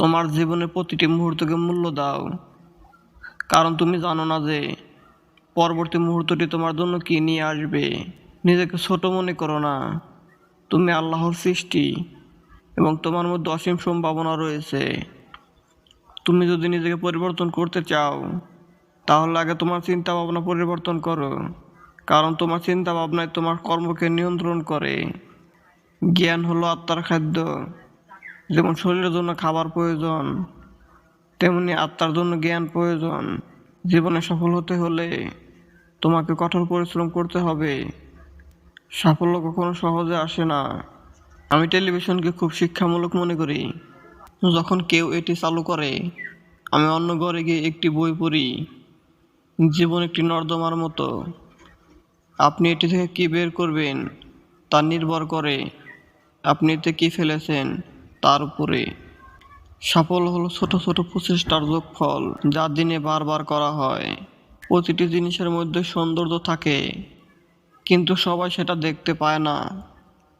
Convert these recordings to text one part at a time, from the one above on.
তোমার জীবনের প্রতিটি মুহূর্তকে মূল্য দাও। কারণ তুমি জানো না যে পরবর্তী মুহূর্তটি তোমার জন্য কি নিয়ে আসবে। নিজেকে ছোট মনে করো না। তুমি আল্লাহর সৃষ্টি এবং তোমার মধ্যে অসীম সম্ভাবনা রয়েছে। তুমি যদি নিজেকে পরিবর্তন করতে চাও, তাহলে আগে তোমার চিন্তা ভাবনা পরিবর্তন করো। কারণ তোমার চিন্তা ভাবনায় তোমার কর্মকে নিয়ন্ত্রণ করে। জ্ঞান হলো আত্মার খাদ্য। যেমন শরীরের জন্য খাবার প্রয়োজন, তেমনি আত্মার জন্য জ্ঞান প্রয়োজন। জীবনে সফল হতে হলে তোমাকে কঠোর পরিশ্রম করতে হবে। সাফল্য কখনো সহজে আসে না। আমি টেলিভিশনকে খুব শিক্ষামূলক মনে করি। যখন কেউ এটি চালু করে, আমি অন্য ঘরে গিয়ে একটি বই পড়ি। জীবন একটি নর্দমার মতো। আপনি এটি থেকে কি বের করবেন, তা নির্ভর করে আপনি এতে কি ফেলেছেন। তার উপরে। সাফল্য হলো ছোট ছোট প্রচেষ্টার যোগফল, যা দিনে বারবার করা হয়। প্রতিটি জিনিসের মধ্যে সৌন্দর্য থাকে, কিন্তু সবাই সেটা দেখতে পায় না।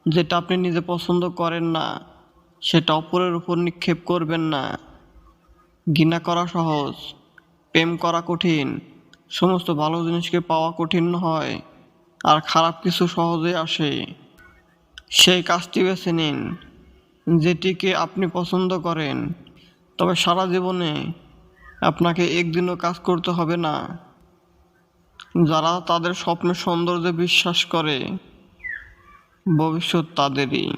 যেটা আপনি নিজে পছন্দ করেন না, সেটা অপরের উপর নিক্ষেপ করবেন না। ঘৃণা করা সহজ, প্রেম করা কঠিন, সমস্ত ভালো জিনিসকে পাওয়া কঠিন হয়, আর খারাপ কিছু সহজে আসে। সেই কাজটি বেছে নিন। যেটিকে আপনি পছন্দ করেন। তবে সারা জীবনে আপনাকে একদিনও কাজ করতে হবে না। যারা তাদের স্বপ্নের সৌন্দর্যে বিশ্বাস করে, ভবিষ্যৎ তাদেরই।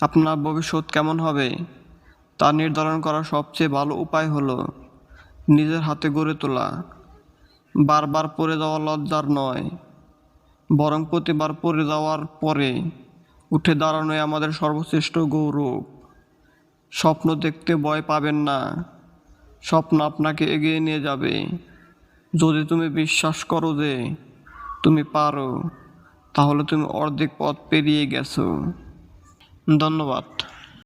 আপনার ভবিষ্যৎ কেমন হবে, তা নির্ধারণ করার সবচেয়ে ভালো উপায় হলো নিজের হাতে গড়ে তোলা। বারবার পড়ে যাওয়া লজ্জার নয়, বরং প্রতিবার পড়ে যাওয়ার পরে উঠে দাঁড়ানোই আমাদের সর্বশ্রেষ্ঠ গৌরব। স্বপ্ন দেখতে ভয় পাবেন না। স্বপ্ন আপনাকে এগিয়ে নিয়ে যাবে। যদি তুমি বিশ্বাস করো যে তুমি পারো, তাহলে তুমি অর্ধেক পথ পেরিয়ে গেছো। ধন্যবাদ।